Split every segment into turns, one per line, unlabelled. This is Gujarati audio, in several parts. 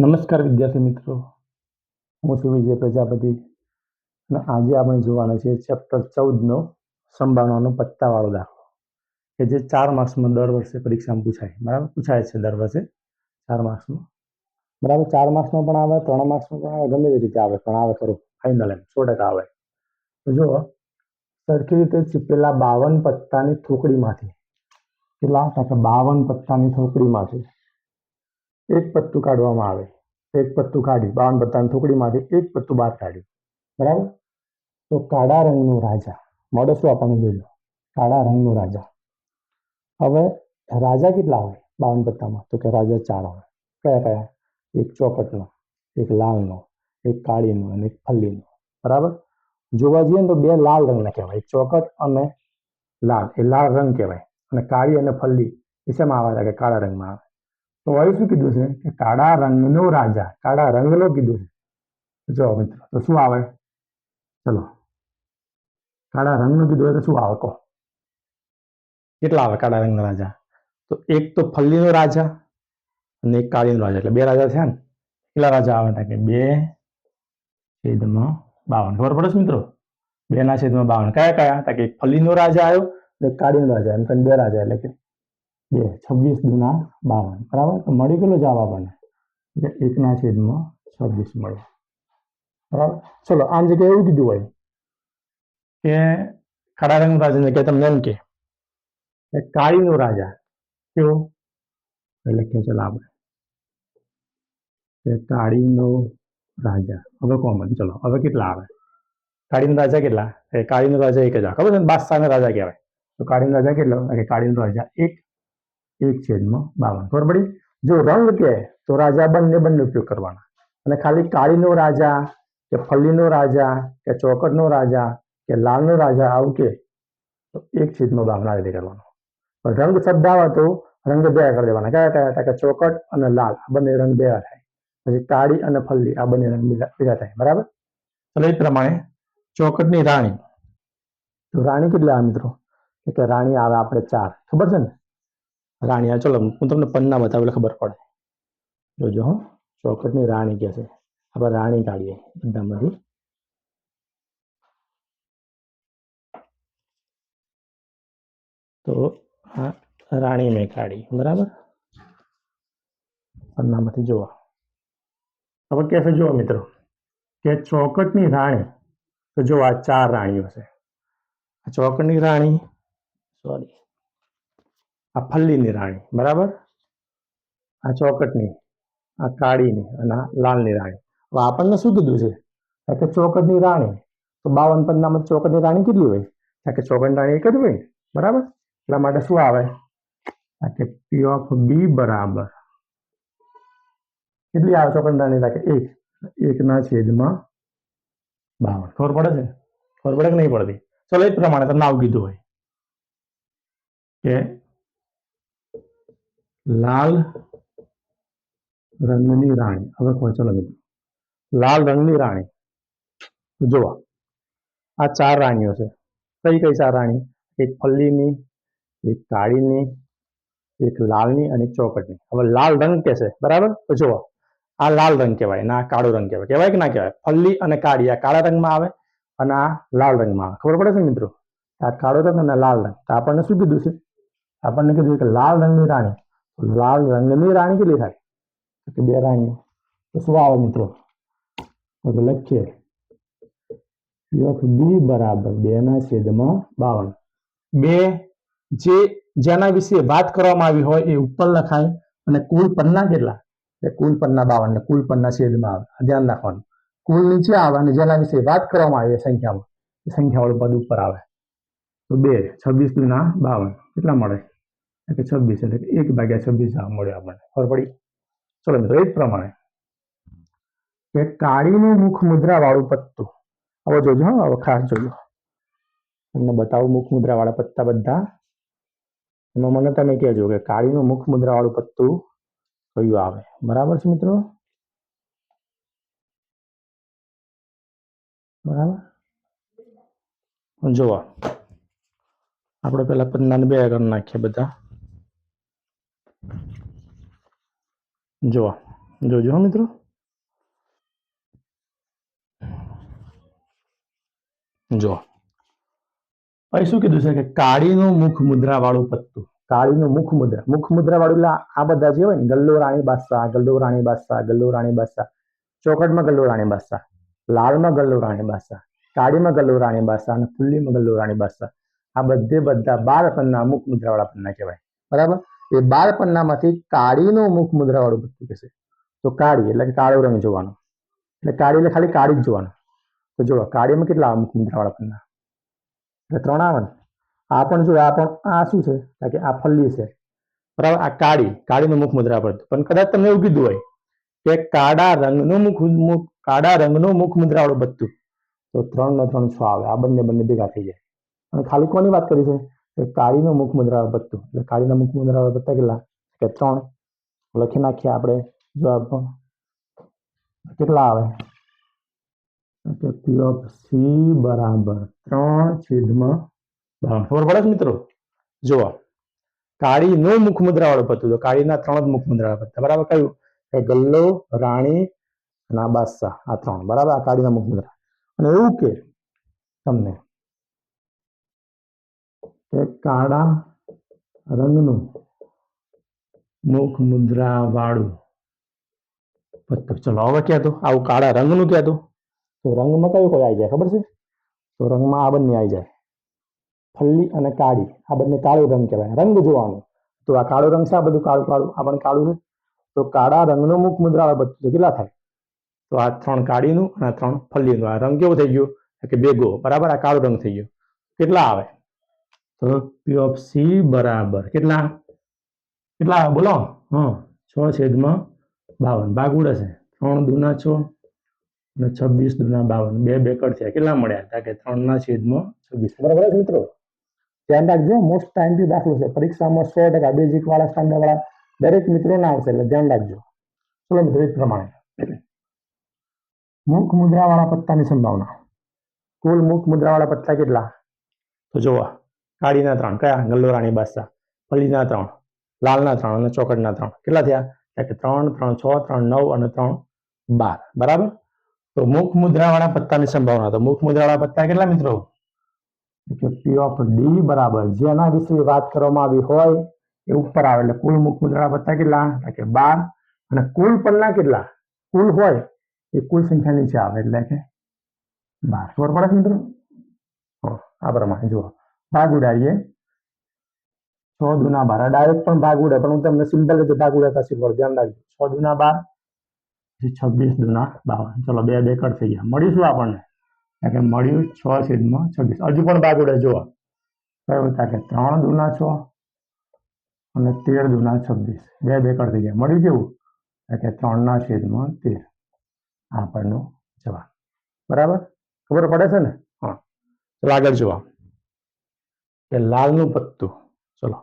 નમસ્કાર વિદ્યાર્થી મિત્રો. હું છું વિજય પ્રજાપતિ અને આજે આપણે જોવાના છે ચેપ્ટર ચૌદનો સંભાવનાનો પત્તાવાળો દાખલો. કે જે ચાર માર્ક્સમાં દર વર્ષે પરીક્ષામાં પૂછાય. બરાબર? પૂછાય છે દર વર્ષે ચાર માર્ક્સમાં. બરાબર? ચાર માર્ક્સમાં પણ આવે, ત્રણ માર્ક્સમાં પણ આવે, ગમે તે રીતે આવે, પણ આવે ખરું. ફાઇનલ એમ, સો ટકા આવે. તો જો સરખી રીતે ચીપેલા બાવન પત્તાની થોકડીમાંથી. કેટલા? બાવન પત્તાની થોકડીમાંથી. એક પત્તું કાઢવામાં આવે. એક પત્તું કાઢી બાવન પત્તાની થોકડીમાંથી એક પત્તું બહાર કાઢ્યું. બરાબર? તો કાળા રંગનું રાજા. મોડે આપણને લો? કાળા રંગનું રાજા. હવે રાજા કેટલા હોય? બાવન પત્તામાં તો કે રાજા ચાર હોય. કયા કયા? એક ચોકટનો એક લાલનો, એક કાળીનો અને એક ફલ્લીનો. બરાબર? જોવા જઈએ ને તો બે લાલ રંગના કહેવાય. એક ચોકટ અને લાલ. એ લાલ રંગ કહેવાય. અને કાળી અને ફલ્લી. એ શેમાં આવે કે કાળા રંગમાં આવે. તો હવે શું કીધું છે? કે કાળા રંગનો રાજા, કાળા રંગનો કીધું છે. જો મિત્રો, તો શું આવે? ચલો. કાળા રંગનું કીધું હોય તો શું આવે કહો? કેટલા આવે કાળા રંગનો રાજા? તો એક તો ફલ્લીનો રાજા અને એક કાળીનો રાજા. એટલે બે રાજા થયા ને. કેટલા રાજા આવે? કે બે છેદમાં બાવન. ખબર પડે છે મિત્રો? બે ના છેદમાં બાવન. કયા કયા? તા કે એક ફલ્લીનો રાજા આવ્યો અને કાળીનો રાજા એમ કરીને બે રાજા એટલે કે બે, છવ્વીસ દુના બાવન. બરાબર? તો મળી ગયેલો જવાબ આપણને. એટલે એકના છેદમાં છવ્વીસ મળ્યો બરાબર? ચલો, આમ જગ્યાએ એવું કીધું હોય કે કાળા રંગનું રાજા જગ્યાએ તમને એમ કે કાળીનો રાજા. કેવો? કે ચલો આપણે. કે કાળીનો રાજા. હવે કોમન ચલો, હવે કેટલા આવે? કાળીનો રાજા કેટલા? એ કાળીનો રાજા એક આવે. ખબર છે? બાદશાહના રાજા કહેવાય. તો કાળીનો રાજા કેટલો? કે કાળીનો રાજા એક એક છેદમાં બાવન. ખબર પડી જો રંગ કે, તો રાજા બંને બંને ઉપયોગ કરવાના. અને ખાલી કાળીનો રાજા કે ફલ્લીનો રાજા કે ચોકટનો રાજા કે લાલનો રાજા આવું કે, તો એક છેદમાં બાવન આ રીતે કરવાનો. પણ રંગ શબ્દ આવે તો રંગ બે કરી દેવાના કયા કયા હતા? કે ચોકટ અને લાલ. આ બંને રંગ બે થાય. પછી કાળી અને ફલ્લી આ બંને રંગ ભેગા થાય. બરાબર? એટલે એ પ્રમાણે ચોકટની રાણી. તો રાણી કેટલા મિત્રો? કે રાણી આવે આપણે ચાર. ખબર છે ને? રાણી આ ચલો, હું તમને પન્ના બતાવું, એટલે ખબર પડે. જોજો હો ચોકટની રાણી કહે છે. આપણે રાણી કાઢીએ બધામાંથી. તો આ રાણી મેં કાઢી બરાબર? પન્નામાંથી જોવા. હવે કહેશે જુઓ મિત્રો, કે ચોકટની રાણી, તો જો આ ચાર રાણીઓ છે. ચોકટની રાણી સોરી આ ફલ્લીની રાણી બરાબર? આ ચોકટની, આ કાળીની અને આ લાલની રાણી હવે આપણને શું કીધું છે? કે ચોકટની રાણી, તો બાવન પંદનામાં ચોકટની રાણી કેટલી હોય? કે ચોકટની રાણી એક જ હોય, બરાબર? એટલા માટે શું આવે? કે પી ઓફ બી બરાબર. કેટલી આવે ચોકટની રાણી? રાખે એક. એકના છેદમાં બાવન. ખબર પડે છે? ખબર પડે કે નહીં પડતી? ચલો એ પ્રમાણે તમને આવું કીધું હોય. કે લાલ રંગની રાણી હવે કહો ચલો મિત્રો લાલ રંગની રાણી જોવા આ ચાર રાણીઓ છે કઈ કઈ ચાર રાણી એક ફલ્લીની એક કાળીની એક લાલની અને ચોકટની હવે લાલ રંગ કે છે બરાબર તો જુઓ આ લાલ રંગ કહેવાય ના કાળો રંગ કહેવાય કહેવાય કે ના કહેવાય ફલ્લી અને કાળી આ કાળા રંગમાં આવે અને આ લાલ રંગમાં આવે ખબર પડે છે મિત્રો આ કાળો રંગ અને લાલ રંગ તો આપણને શું કીધું છે આપણને કીધું કે લાલ રંગની રાણી લાલ રંગની રાણી કેટલી થાય? કે બે રાણીઓ. તો શું આવે મિત્રો? તો લખીએ. પી બી બરાબર બે ના છેદમાં બાવન. બે જે જેના વિશે વાત કરવામાં આવી હોય એ ઉપર લખાય. અને કુલ પન્ના કેટલા? એટલે કુલ પન્ના બાવન ને કુલ પન્ના છેદમાં આવે. ધ્યાન રાખવાનું. કુલ નીચે આવે અને જેના વિશે વાત કરવામાં આવી સંખ્યામાં. એ સંખ્યાવાળું પદ ઉપર આવે. તો બે, છવ્વીસ ના બાવન. કેટલા મળે? કે છવ્વીસ, એટલે એક ભાગ્યા છવ્વીસ જવાબ મળ્યો આપણને. ખબર પડી? ચલો મિત્રો, એ જ પ્રમાણે. કે કાળીનું મુખ મુદ્રા વાળું પત્તું. હવે જોજો હવે ખાસ જોજો. તમને બતાવું મુખ મુદ્રા વાળા પત્તા બધા. એમાં મને તમે કહેજો કે કાળીનું મુખ મુદ્રા વાળું પત્તું કયું આવે? બરાબર છે મિત્રો? બરાબર? જોવા આપણે પેલા પન્નાને બે કરી નાખીએ બધા. જોવા જોજો હા, મિત્રો. જો. અહીં શું કીધું છે કે કાળીનું મુખ મુદ્રા વાળું પત્તું. કાળીનું મુખ મુદ્રા. મુખ મુદ્રા વાળું આ બધા જે હોય ને, ગલ્લો રાણી બાદશાહ, ગલ્લો રાણી બાદશાહ, ગલ્લો રાણી બાદશાહ. ચોકટમાં ગલ્લો રાણી બાદશાહ. લાલમાં ગલ્લો રાણી બાદશાહ. કાળીમાં ગલ્લો રાણી બાદશાહ અને ફુલ્લીમાં ગલ્લો રાણી બાદશાહ. આ બધે બધા બાર પન્ના મુખ મુદ્રા વાળા પન્ના કહેવાય. બરાબર? એ બાર કાળીનું મુખ મુદ્રાવાળું પત્તું કહેશે તો કાળી એટલે કે કાળો રંગ જોવાનો. એટલે કાળી એટલે ખાલી કાળી જ જોવાનો. તો જો કાળીમાં કેટલા મુખ મુદ્રાવાળા પન્ના? એટલે ત્રણ આવે આ પણ જો આ પણ, આ શું છે? કે આ ફલ્લી છે. બરાબર? આ કાળી, કાળીનું મુખ મુદ્રા પડતું પણ કદાચ તમને એવું કીધું હોય કે કાળા રંગનું મુખ મુખ, કાળા રંગનું મુખ મુદ્રાવાળું બધું તો ત્રણ ને ત્રણ છ આવે. આ બંને બંને ભેગા થઈ જાય. અને ખાલી કોની વાત કરી છે? કાળીનું મુખ મુદ્રા વાળું એટલે કાળીના મુખ મુદ્રા પત્તા કેટલા કે ત્રણ. લખી નાખીએ આપણે જવાબ કેટલા આવે? કે પી ઓફ સી બરાબર ત્રણ છેદમાં ખબર પડે છે મિત્રો? જુઓ. કાળીનું મુખ મુદ્રા વાળું પત્તું. તો કાળીના ત્રણ જ મુખ મુદ્રા વાળા પત્તા. બરાબર કયું કે ગલ્લો, રાણી અને આ બાદશાહ. આ ત્રણ. બરાબર? આ કાળીના મુખ મુદ્રા. અને એવું કે તમને કે કાળા રંગનું મુખ મુદ્રા વાળું ચલો, હવે કહેતો આવું કાળા રંગનું કહે તો? રંગમાં કયું કોઈ આવી જાય, ખબર છે? તો રંગમાં આ બંને આવી જાય. ફલ્લી અને કાળી. આ બંને કાળો રંગ કહેવાય. રંગ જોવાનો. તો આ કાળો રંગ છે આ બધું કાળું કાળું? આ પણ કાળું છે. તો કાળા રંગનો મુખ મુદ્રા બધું. કેટલા થાય? તો આ ત્રણ કાળીનું અને ત્રણ ફલ્લીનું. આ રંગ કેવો થઈ ગયો? કે બેગો બરાબર? આ કાળો રંગ થઈ ગયો. કેટલા આવે? તો પી ઓફ સી બરાબર. કેટલા? કેટલા? બોલો. હા, છ છેદમાં બાવન. ભાગ ઉડે છે. ત્રણ દુના છ અને છવ્વીસ દુના બાવન. બે બે કટ થયા. કેટલા મળ્યા? તા કે ત્રણ ના છેદમાં છવ્વીસ. બરાબર મિત્રો? ધ્યાન રાખજો મોસ્ટ ટાઈમથી દાખલો છે. પરીક્ષામાં સો ટકા બેઝિક વાળા સ્ટાન્ડર્ડ વાળા દરેક મિત્રો ના આવશે, એટલે ધ્યાન રાખજો. ચલો મિત્રો, એ પ્રમાણે. મુખ મુદ્રા વાળા પત્તાની સંભાવના. કુલ મુખ મુદ્રા વાળા પત્તા કેટલા? તો જુઓ કાળીના ત્રણ. કયા? ગલ્લો રાણી બાદશાહ. પલ્લીના ત્રણ, લાલના ત્રણ અને ચોકડના ત્રણ. કેટલા થયા? એટલે કે ત્રણ ત્રણ છ, ત્રણ નવ અને ત્રણ બાર. બરાબર? તો મુખ મુદ્રાવાળા પત્તાની સંભાવના. તો મુખ મુદ્રાવાળા પત્તા કેટલા મિત્રો? કે પી ઓફ ડી બરાબર. જેના વિશે વાત કરવામાં આવી હોય એ ઉપર આવે. એટલે કુલ મુખ મુદ્રાવાળા પત્તા કેટલા? કે બાર. અને કુલ પલ્લા કેટલા? કુલ હોય એ કુલ સંખ્યા નીચે આવે. એટલે કે બાર. ખબર પડે મિત્રો? આ પ્રમાણે જુઓ. ભાગ ઉડાડીએ. છ દુના બાર. ડાયરેક્ટ પણ ભાગ ઉડે, પણ હું તમને સિમ્પલ રીતે ભાગ ઉડાતા શીખવાડું, ધ્યાન રાખજો. છ દુના બાર છવ્વીસ દુના બાવન. ચલો, બે બે કટ થઈ ગયા. મળ્યું શું આપણને? કે મળ્યું છ છેદમાં છવ્વીસ. હજુ પણ ભાગ ઉડે જોવા કયું થાય કે ત્રણ દુના છ અને તેર દુના છવ્વીસ. બે બે કટ થઈ ગયા. મળ્યું કેવું? કે ત્રણના છેદમાં તેર. આપણનો જવાબ. બરાબર? ખબર પડે છે ને? હા. ચલો, આગળ જુઓ. કે લાલનું પત્તું. ચલો.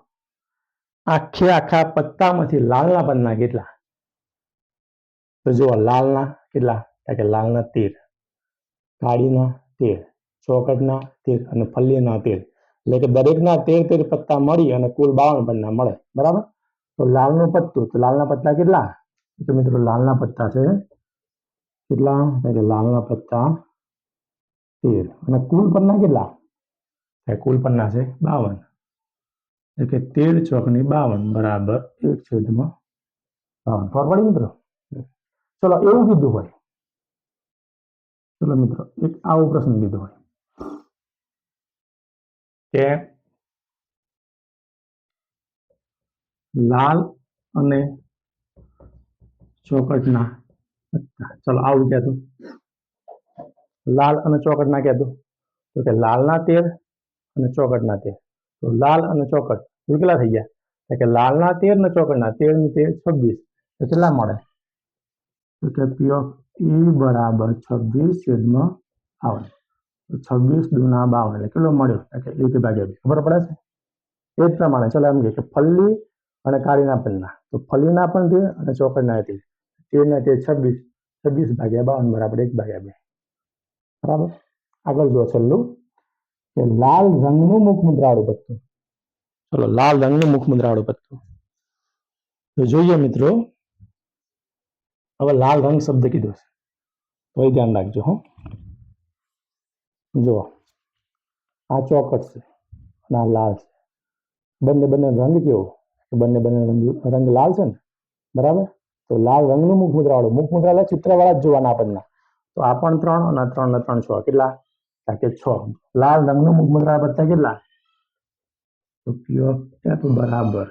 આખે આખા પત્તામાંથી લાલના પન્ના કેટલા? તો જુઓ, લાલના કેટલા? કે લાલના તેર. કાળીના તેર. ચોકટના તેર અને ફલ્લીના તેર. એટલે કે દરેકના તેર તેર પત્તા મળી અને કુલ બાવન પન્ના મળે. બરાબર? તો લાલનું પત્તું. તો લાલના પત્તા કેટલા? તો મિત્રો લાલના પત્તા છે કેટલા? કે લાલના પત્તા તેર. અને કુલ પન્ના કેટલા? એટલે કુલ પન્ના છે બાવન. એટલે કે તેર ચોકની બાવન બરાબર એક છેદમાં બાવન. ખબર પડી મિત્રો? ચલો એવું કીધું હોય. ચલો મિત્રો, એક આવો પ્રશ્ન કીધો હોય. કે લાલ અને ચોકટના ચલો આવું કહેતું. લાલ અને ચોકટના કહેતું. તો કે લાલના તેર અને ચોકટના તેર. તો લાલ અને ચોકટ કેટલા થઈ ગયા. એટલે કે લાલના તેર ને ચોકટના તેર ને તેર છવ્વીસ. તો કેટલા મળે? તો કે પી ઓફ ઈ બરાબર છવ્વીસ છેદમાં બાવન. તો છવ્વીસ દુના બાવન એટલે કેટલો મળ્યો? એટલે એક ભાગ્યા બે. ખબર પડે છે? એ જ પ્રમાણે ચાલો એમ કે ફલ્લી અને કાળીના પન્ના તો ફલ્લીના પણ તેર અને ચોકડના તેર. તેરના તેર છવ્વીસ. છવ્વીસ ભાગ્યા બાવન બરાબર એક ભાગ્યા બે. બરાબર? આગળ જો છેલ્લું. કે લાલ રંગનું મુખ મુદ્રાળું પત્તું. ચલો, લાલ રંગનું મુખ મુદ્રાળું પત્તું. તો જોઈએ મિત્રો, હવે લાલ રંગ શબ્દ કીધો છે. તો એ ધ્યાન રાખજો હો. જુઓ, આ ચોકટ છે અને આ લાલ છે. બંને બંને રંગ કેવો? કે બંને બંને રંગ રંગ લાલ છે ને? બરાબર? તો લાલ રંગનું મુખ મુદ્રાવાળું મુખ મુદ્રા ચિત્રવાળા જ જોવાના આપણને. તો આ પણ ત્રણ અને ત્રણ ને ત્રણ છ. કેટલા? કારણ છ લાલ રંગનું મુખ મુદ્રા બધા કેટલા તો પી ઓફ બરાબર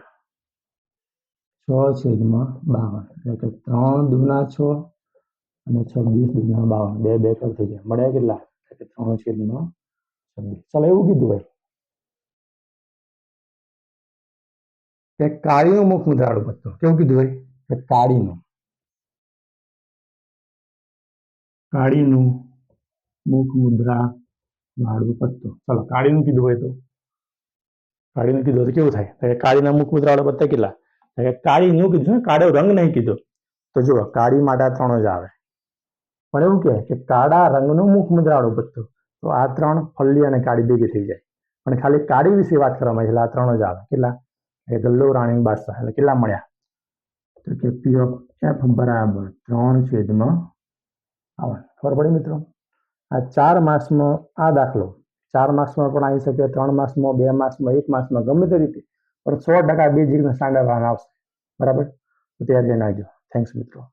છ છેદમાં બાવન એટલે કે ત્રણ દુના છ અને છવ્વીસ દુના બાવન બે બે કર થઈ ગયા મળ્યા કેટલા એટલે ત્રણ છેદમાં છવ્વીસ ચાલો એવું કીધું હોય કે કાળીનું મુખ મુદ્રાળું પત્તું કેવું કીધું હોય કે કાળીનું કાળીનું મુખ મુદ્રા વાળું પત્તું. ચાલો, કાળીનું કીધું હોય તો. કાળીનું કીધું તો કેવું થાય? કાળીના મુખ મુદ્રાવાળા પત્તા કેટલા? તો કે કાળીનું કીધું ને, કાળો રંગ નહીં કીધો. તો જુઓ, કાળી માટે ત્રણ જ આવે. પણ એવું કહેવાય કે કાળા રંગનું મુખ મુદ્રા વાળું પત્તું. તો આ ત્રણ ફલ્લી અને કાળી ભેગી થઈ જાય. પણ ખાલી કાળી વિશે વાત કરવામાં એટલે આ ત્રણ જ આવે. કેટલા? એ ગલ્લો રાણી બાદશાહ. એટલે કેટલા મળ્યા? તો કે પી ઓફ એફ બરાબર ત્રણ છેદમાં આવે ખબર પડી મિત્રો? આ ચાર માસમાં આ દાખલો. ચાર માસમાં પણ આવી શકે, ત્રણ માસમાં, બે માસમાં, એક માસમાં, ગમે તે રીતે. પણ સો ટકા બે જીગને સ્ટાન્ડર્ડ આવશે. બરાબર? તો ત્યાં લઈને આવજો. થેન્ક્સ મિત્રો.